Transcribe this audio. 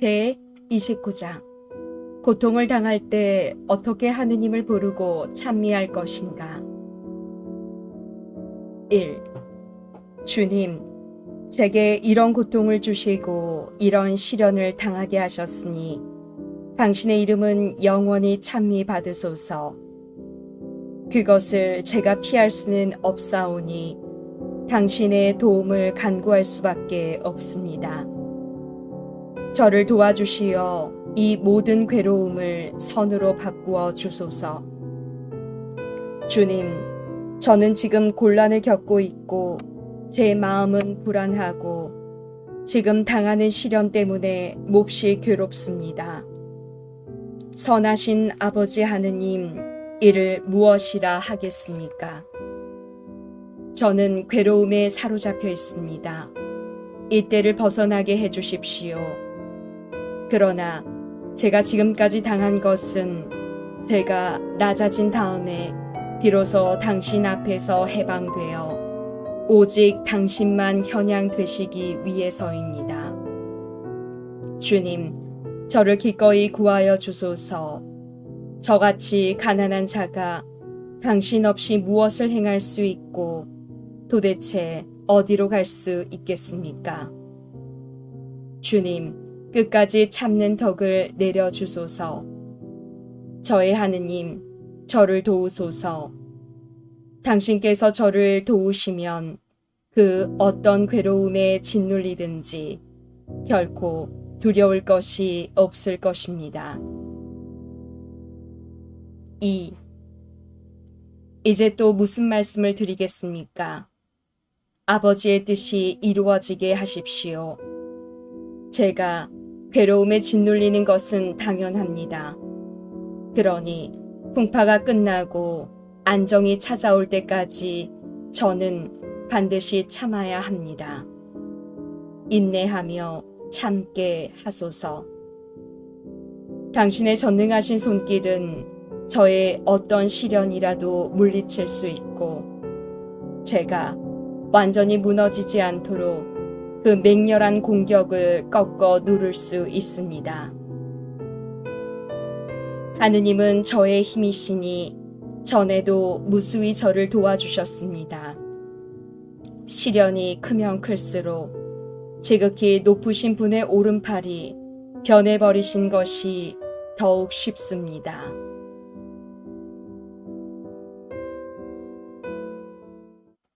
제 29장 고통을 당할 때 어떻게 하느님을 부르고 찬미할 것인가 1. 주님, 제게 이런 고통을 주시고 이런 시련을 당하게 하셨으니 당신의 이름은 영원히 찬미 받으소서. 그것을 제가 피할 수는 없사오니 당신의 도움을 간구할 수밖에 없습니다. 저를 도와주시어 이 모든 괴로움을 선으로 바꾸어 주소서. 주님, 저는 지금 곤란을 겪고 있고 제 마음은 불안하고 지금 당하는 시련 때문에 몹시 괴롭습니다. 선하신 아버지 하느님, 이를 무엇이라 하겠습니까? 저는 괴로움에 사로잡혀 있습니다. 이때를 벗어나게 해 주십시오. 그러나 제가 지금까지 당한 것은 제가 낮아진 다음에 비로소 당신 앞에서 해방되어 오직 당신만 현양되시기 위해서입니다. 주님, 저를 기꺼이 구하여 주소서. 저같이 가난한 자가 당신 없이 무엇을 행할 수 있고 도대체 어디로 갈 수 있겠습니까? 주님, 끝까지 참는 덕을 내려주소서. 저의 하느님, 저를 도우소서. 당신께서 저를 도우시면 그 어떤 괴로움에 짓눌리든지 결코 두려울 것이 없을 것입니다. 2. 이제 또 무슨 말씀을 드리겠습니까? 아버지의 뜻이 이루어지게 하십시오. 제가 괴로움에 짓눌리는 것은 당연합니다. 그러니 풍파가 끝나고 안정이 찾아올 때까지 저는 반드시 참아야 합니다. 인내하며 참게 하소서. 당신의 전능하신 손길은 저의 어떤 시련이라도 물리칠 수 있고, 제가 완전히 무너지지 않도록 그 맹렬한 공격을 꺾어 누를 수 있습니다. 하느님은 저의 힘이시니 전에도 무수히 저를 도와주셨습니다. 시련이 크면 클수록 지극히 높으신 분의 오른팔이 변해버리신 것이 더욱 쉽습니다.